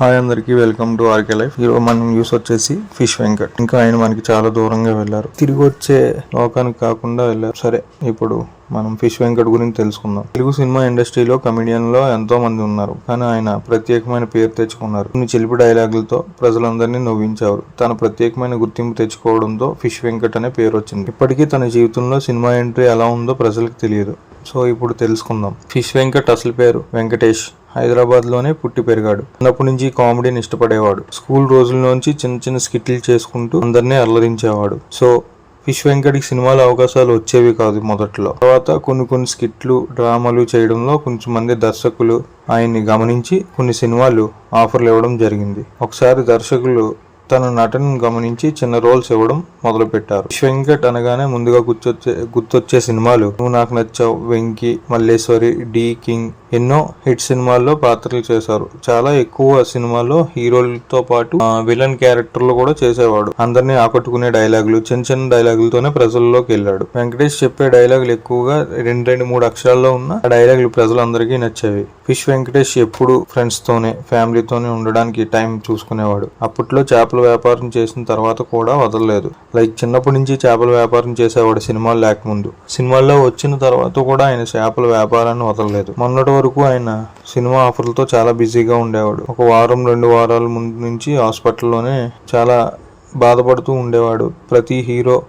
Hi అందరికి welcome to RK life. ఈరోజు మనం న్యూస్ వచ్చేసి ఫిష్ వెంకట్. ఇంకా ఆయన మనకి చాలా దూరంగా వెళ్ళారు. తిరిగి వచ్చే లోకానికి కాకుండా వెళ్ళారు. సరే ఇప్పుడు మనం ఫిష్ వెంకట్ గురించి తెలుసుకుందాం. తెలుగు సినిమా ఇండస్ట్రీలో కమెడియన్లో ఎంతో మంది ఉన్నారు. కానీ ఆయన ప్రత్యేకమైన పేరు తెచ్చుకున్నారు. కొన్ని చిలిపి డైలాగులతో ప్రజలందరినీ నవ్వించారు తన ప్రత్యేకమైన గుర్తింపు తెచ్చుకోవడంతో ఫిష్ వెంకట్ అనే పేరు వచ్చింది. ఇప్పటికీ తన జీవితంలో సినిమా ఎంట్రీ ఎలా ఉందో ప్రజలకు తెలియదు. సో ఇప్పుడు తెలుసుకుందాం. ఫిష్ వెంకట్ అసలు పేరు? వెంకటేష్. హైదరాబాద్లోనే పుట్టి పెరిగాడు. చిన్నప్పటి నుంచి కామెడీని ఇష్టపడేవాడు. స్కూల్ రోజుల్లోంచి చిన్న చిన్న స్కిట్లు చేసుకుంటూ అందరినీ అల్లరించేవాడు. సో ఫిష్ వెంకట్కి సినిమాల అవకాశాలు వచ్చేవి కాదు మొదట్లో. తర్వాత కొన్ని కొన్ని స్కిట్లు డ్రామాలు చేయడంలో కొంచెం మంది దర్శకులు ఆయన్ని గమనించి కొన్ని సినిమాలు ఆఫర్లు ఇవ్వడం జరిగింది. ఒకసారి దర్శకులు తన నటనను గమనించి చిన్న రోల్స్ ఇవ్వడం మొదలుపెట్టారు. ఫిష్ వెంకట్ అనగానే ముందుగా గుర్తొచ్చే గుర్తొచ్చే సినిమాలు. నువ్వు నాకు నచ్చావు వెంకీ మల్లేశ్వరి డి కింగ్. ఎన్నో హిట్ సినిమాల్లో పాత్రలు చేశారు. చాలా ఎక్కువ సినిమాల్లో హీరోలతో పాటు విలన్ క్యారెక్టర్లు కూడా చేసేవాడు. అందరినీ ఆకట్టుకునే డైలాగులు చిన్న చిన్న డైలాగులతోనే ప్రజల్లోకి వెళ్ళాడు. వెంకటేష్ చెప్పే డైలాగులు ఎక్కువగా రెండు రెండు మూడు అక్షరాల్లో ఉన్న ఆ డైలాగులు ప్రజలందరికీ నచ్చేవి. ఫిష్ వెంకటేష్ ఎప్పుడు ఫ్రెండ్స్ తోనే ఫ్యామిలీతోనే ఉండడానికి టైం చూసుకునేవాడు. అప్పట్లో చేపల వ్యాపారం చేసిన తర్వాత కూడా వదలలేదు. లైక్ చిన్నప్పటి నుంచి చేపల వ్యాపారం చేసేవాడు సినిమాలు లేకముందు. సినిమాల్లో వచ్చిన తర్వాత కూడా ఆయన చేపల వ్యాపారాన్ని వదలలేదు. మొన్నటి వరకు ఆయన సినిమా ఆఫర్లతో చాలా బిజీగా ఉండేవాడు. ఒక వారం రెండు వారాల ముందు నుంచి హాస్పిటల్లోనే చాలా బాధపడుతూ ఉండేవాడు. ప్రతి హీరో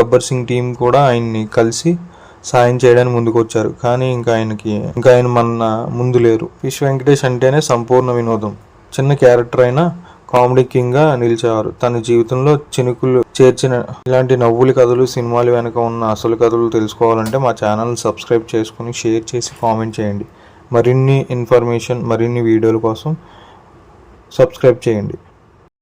గబ్బర్ సింగ్ టీం కూడా ఆయన్ని కలిసి సాయం చేయడానికి ముందుకు వచ్చారు కానీ ఇంకా ఆయనకి ఇంకా ఆయన మన ముందు లేరు. ఫిష్ వెంకటేష్ అంటేనే సంపూర్ణ వినోదం. చిన్న క్యారెక్టర్ అయినా కామెడీ కింగ్గా నిలిచేవారు. తన జీవితంలో చినుకులు చేర్చిన ఇలాంటి నవ్వుల కథలు సినిమాలు వెనుక ఉన్న అసలు కథలు తెలుసుకోవాలంటే మా ఛానల్ సబ్స్క్రైబ్ చేసుకుని షేర్ చేసి కామెంట్ చేయండి. మరిన్ని ఇన్ఫర్మేషన్ మరిన్ని వీడియోల కోసం సబ్స్క్రైబ్ చేయండి.